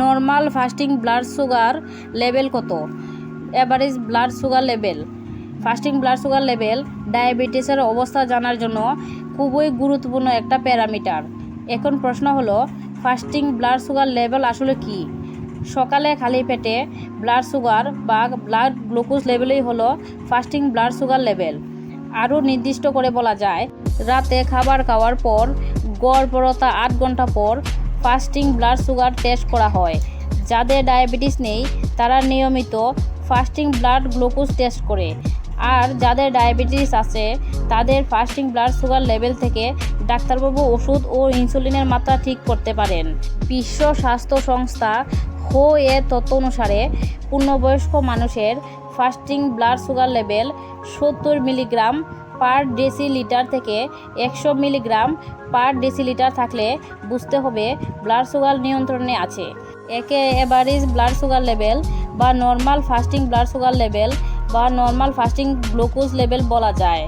Normal fasting blood sugar level কত? Average blood sugar level fasting blood sugar level ডায়াবেটিসের অবস্থা জানার জন্য খুবই গুরুত্বপূর্ণ একটা প্যারামিটার। এখন প্রশ্ন হলো ফাস্টিং ব্লাড সুগার লেভেল আসলে কি? সকালে খালি পেটে ব্লাড সুগার বা ব্লাড গ্লুকোজ লেভেলই হলো ফাস্টিং ব্লাড সুগার লেভেল আরও নির্দিষ্ট করে বলা যায়, রাতে খাবার খাওয়ার পর গড়পড়তা আট ঘণ্টা পর ফাস্টিং ব্লাড সুগার টেস্ট করা হয়। যাদের ডায়াবেটিস নেই, তারা নিয়মিত ফাস্টিং ব্লাড গ্লুকোজ টেস্ট করে। আর যাদের ডায়াবেটিস আছে, তাদের ফাস্টিং ব্লাড সুগার লেভেল থেকে ডাক্তারবাবু ওষুধ ও ইনসুলিনের মাত্রা ঠিক করতে পারেন। বিশ্ব স্বাস্থ্য সংস্থা হো এর তথ্য অনুসারে, পূর্ণবয়স্ক মানুষের ফাস্টিং ব্লাড সুগার লেভেল সত্তর মিলিগ্রাম পার ডেসিলিটার থেকে একশো মিলিগ্রাম পার ডেসিলিটার থাকলে বুঝতে হবে ব্লাড সুগার নিয়ন্ত্রণে আছে। একে এভারেজ ব্লাড সুগার লেভেল বা normal fasting blood sugar level বা নর্মাল ফাস্টিং গ্লুকোজ লেভেল বলা যায়।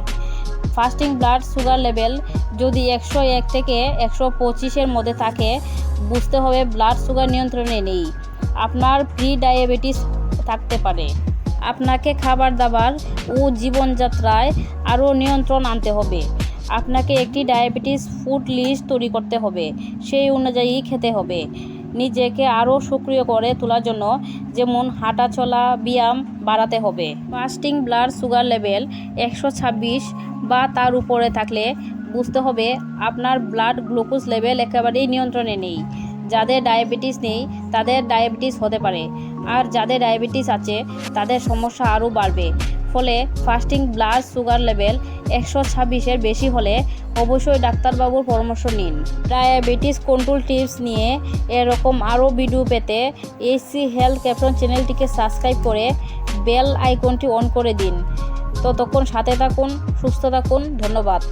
ফাস্টিং ব্লাড সুগার লেভেল যদি একশো এক থেকে একশো পঁচিশের মধ্যে থাকে, বুঝতে হবে ব্লাড সুগার নিয়ন্ত্রণে নেই। আপনার প্রি ডায়াবেটিস থাকতে পারে। আপনাকে খাবার দাবার ও জীবনযাত্রায় আরও নিয়ন্ত্রণ আনতে হবে। আপনাকে একটি ডায়াবেটিস ফুড লিস্ট তৈরি করতে হবে। সেই অনুযায়ী খেতে হবে। নিজেকে আরও সক্রিয় করে তোলার জন্য যেমন হাঁটা চলা ব্যায়াম বাড়াতে হবে। ফাস্টিং ব্লাড সুগার লেভেল একশো ছাব্বিশ বা তার উপরে থাকলে বুঝতে হবে আপনার ব্লাড গ্লুকোজ লেভেল একেবারেই নিয়ন্ত্রণে নেই। যাদের ডায়াবেটিস নেই, তাদের ডায়াবেটিস হতে পারে। আর যাদের ডায়াবেটিস আছে, তাদের সমস্যা আরও বাড়বে। ফলে ফাস্টিং ব্লাড সুগার লেভেল একশো ছাব্বিশের বেশি হলে অবশ্যই ডাক্তারবাবুর পরামর্শ নিন। ডায়াবেটিস কন্ট্রোল টিপস নিয়ে এরকম আরও ভিডিও পেতে এসি হেলথ ক্যাপ্টন চ্যানেলটিকে সাবস্ক্রাইব করে বেল আইকনটি অন করে দিন। ততক্ষণ সাথে থাকুন, সুস্থ থাকুন, ধন্যবাদ।